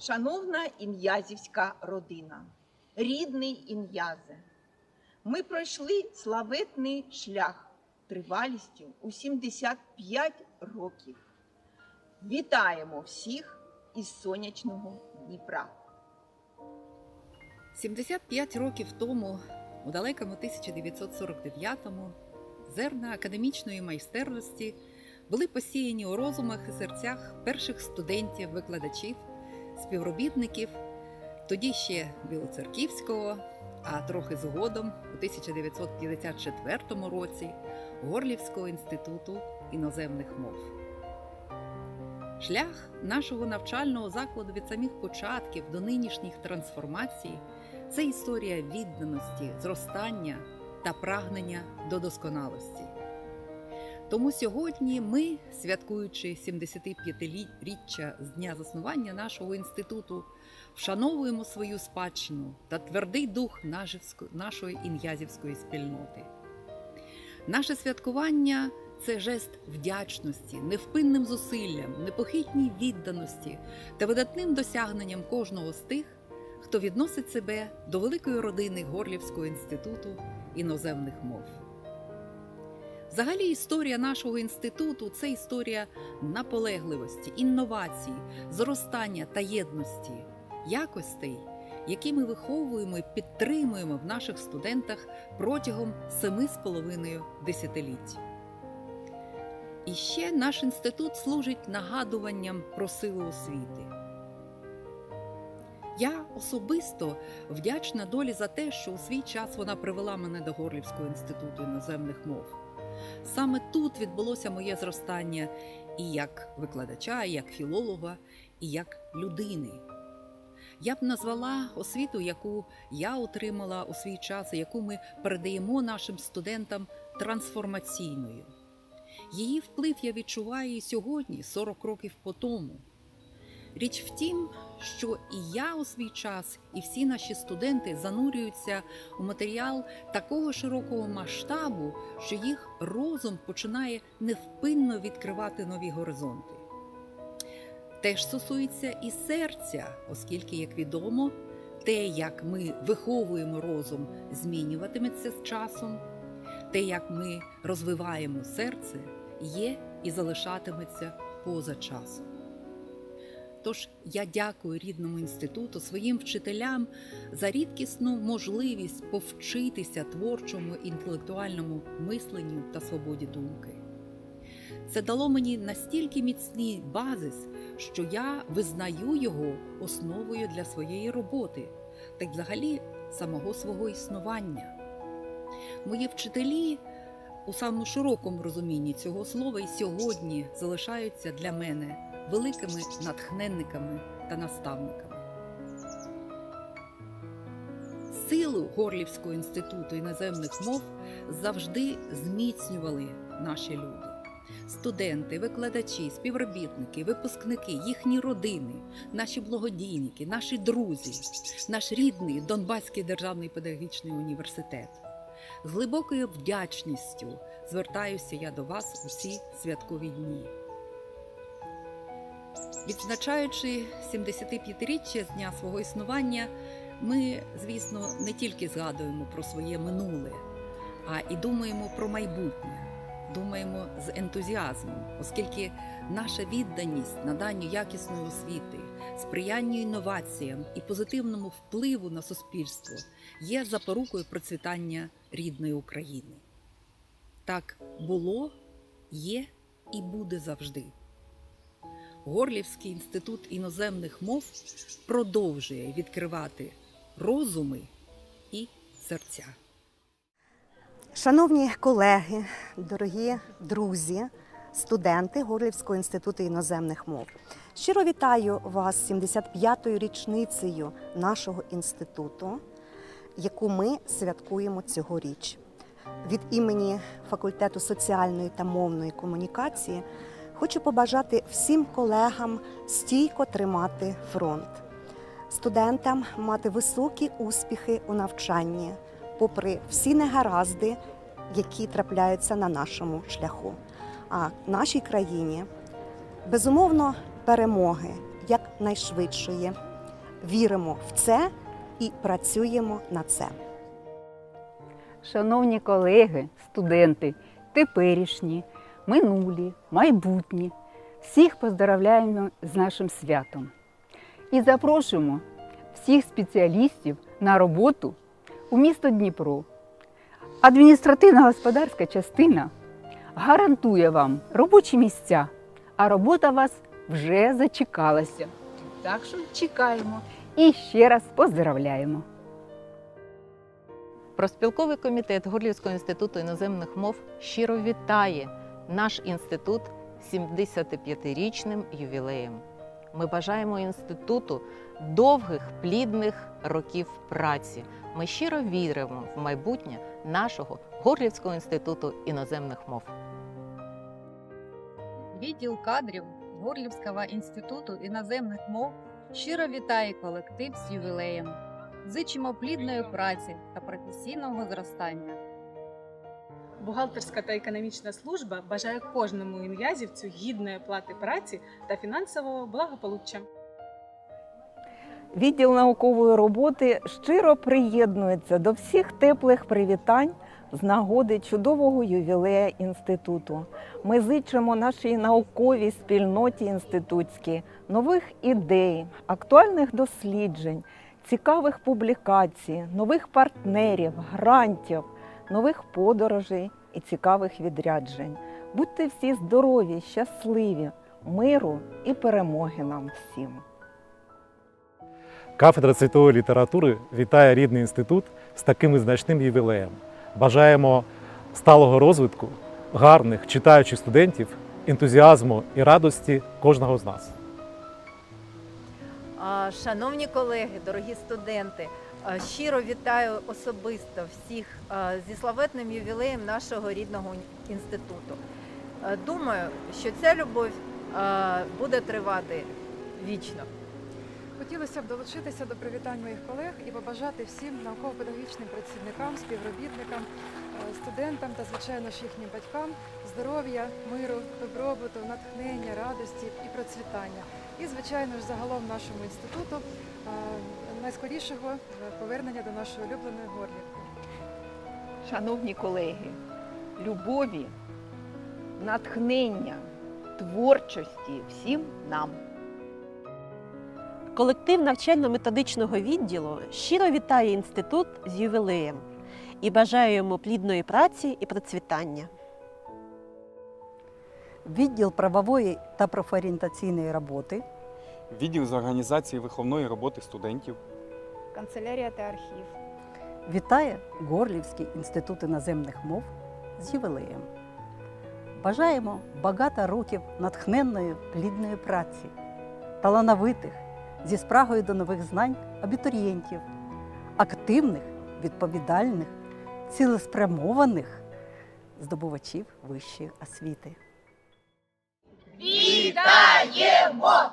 Шановна ін'язівська родина, рідний ін'язе, ми пройшли славетний шлях тривалістю у 75 років. Вітаємо всіх із сонячного Дніпра. 75 років тому, у далекому 1949-му, зерна академічної майстерності були посіяні у розумах і серцях перших студентів, викладачів, співробітників, тоді ще Білоцерківського, а трохи згодом, у 1954 році, Горлівського інституту іноземних мов. Шлях нашого навчального закладу від самих початків до нинішніх трансформацій це історія відданості, зростання та прагнення до досконалості. Тому сьогодні ми, святкуючи 75-річчя з дня заснування нашого інституту, вшановуємо свою спадщину та твердий дух нашої ін'язівської спільноти. Наше святкування це жест вдячності, невпинним зусиллям, непохитній відданості та видатним досягненням кожного з тих, хто відносить себе до великої родини Горлівського інституту іноземних мов. Взагалі, історія нашого інституту це історія наполегливості, інновацій, зростання та єдності, якостей, які ми виховуємо і підтримуємо в наших студентах протягом семи з половиною десятиліть. І ще наш інститут служить нагадуванням про силу освіти. Я особисто вдячна долі за те, що у свій час вона привела мене до Горлівського інституту іноземних мов. Саме тут відбулося моє зростання і як викладача, і як філолога, і як людини. Я б назвала освіту, яку я отримала у свій час, яку ми передаємо нашим студентам трансформаційною. Її вплив я відчуваю і сьогодні, 40 років по тому. Річ в тім, що і я у свій час, і всі наші студенти занурюються у матеріал такого широкого масштабу, що їх розум починає невпинно відкривати нові горизонти. Теж стосується і серця, оскільки, як відомо, те, як ми виховуємо розум, змінюватиметься з часом, те, як ми розвиваємо серце, є і залишатиметься поза часом. Тож я дякую рідному інституту, своїм вчителям за рідкісну можливість повчитися творчому інтелектуальному мисленню та свободі думки. Це дало мені настільки міцний базис, що я визнаю його основою для своєї роботи та й взагалі самого свого існування. Мої вчителі у самому широкому розумінні цього слова і сьогодні залишаються для мене великими натхненниками та наставниками. Силу Горлівського інституту іноземних мов завжди зміцнювали наші люди. Студенти, викладачі, співробітники, випускники, їхні родини, наші благодійники, наші друзі, наш рідний Донбаський державний педагогічний університет. З глибокою вдячністю звертаюся я до вас у ці святкові дні. Відзначаючи 75-річчя з дня свого існування, ми, звісно, не тільки згадуємо про своє минуле, а і думаємо про майбутнє, думаємо з ентузіазмом, оскільки наша відданість наданню якісної освіти, сприянню інноваціям і позитивному впливу на суспільство є запорукою процвітання рідної України. Так було, є і буде завжди. Горлівський інститут іноземних мов продовжує відкривати розуми і серця. Шановні колеги, дорогі друзі, студенти Горлівського інституту іноземних мов, щиро вітаю вас з 75-ю річницею нашого інституту, яку ми святкуємо цьогоріч. Від імені факультету соціальної та мовної комунікації хочу побажати всім колегам стійко тримати фронт, студентам мати високі успіхи у навчанні, попри всі негаразди, які трапляються на нашому шляху. А нашій країні безумовно перемоги як найшвидшої, віримо в це і працюємо на це. Шановні колеги, студенти, теперішні, минулі, майбутні, всіх поздравляємо з нашим святом і запрошуємо всіх спеціалістів на роботу у місто Дніпро. Адміністративна господарська частина гарантує вам робочі місця, а робота вас вже зачекалася. Так що чекаємо і ще раз поздравляємо. Проспілковий комітет Горлівського інституту іноземних мов щиро вітає наш інститут з 75-річним ювілеєм. Ми бажаємо інституту довгих плідних років праці. Ми щиро віримо в майбутнє нашого Горлівського інституту іноземних мов. Відділ кадрів Горлівського інституту іноземних мов щиро вітає колектив з ювілеєм. Зичимо плідної праці та професійного зростання. Бухгалтерська та економічна служба бажає кожному інв'язівцю гідної плати праці та фінансового благополуччя. Відділ наукової роботи щиро приєднується до всіх теплих привітань з нагоди чудового ювілея інституту. Ми зичимо нашій науковій спільноті інститутській нових ідей, актуальних досліджень, цікавих публікацій, нових партнерів, грантів, нових подорожей і цікавих відряджень. Будьте всі здорові, щасливі, миру і перемоги нам всім! Кафедра світової літератури вітає рідний інститут з таким значним ювілеєм. Бажаємо сталого розвитку, гарних читаючих студентів, ентузіазму і радості кожного з нас. Шановні колеги, дорогі студенти, щиро вітаю особисто всіх зі славетним ювілеєм нашого рідного інституту. Думаю, що ця любов буде тривати вічно. Хотілося б долучитися до привітань моїх колег і побажати всім науково-педагогічним працівникам, співробітникам, е, студентам та, звичайно ж, їхнім батькам здоров'я, миру, добробуту, натхнення, радості і процвітання. І, звичайно ж, загалом нашому інституту е, найскорішого повернення до нашої улюбленої горлівки. Шановні колеги, любові, натхнення, творчості всім нам. Колектив навчально-методичного відділу щиро вітає інститут з ювілеєм і бажає йому плідної праці і процвітання. Відділ правової та профорієнтаційної роботи Відділ з організації виховної роботи студентів. Канцелярія та архів. вітає Горлівський інститут іноземних мов з ювілеєм. Бажаємо багато років натхненної плідної праці, талановитих зі спрагою до нових знань абітурієнтів, активних, відповідальних, цілеспрямованих здобувачів вищої освіти. Вітаємо!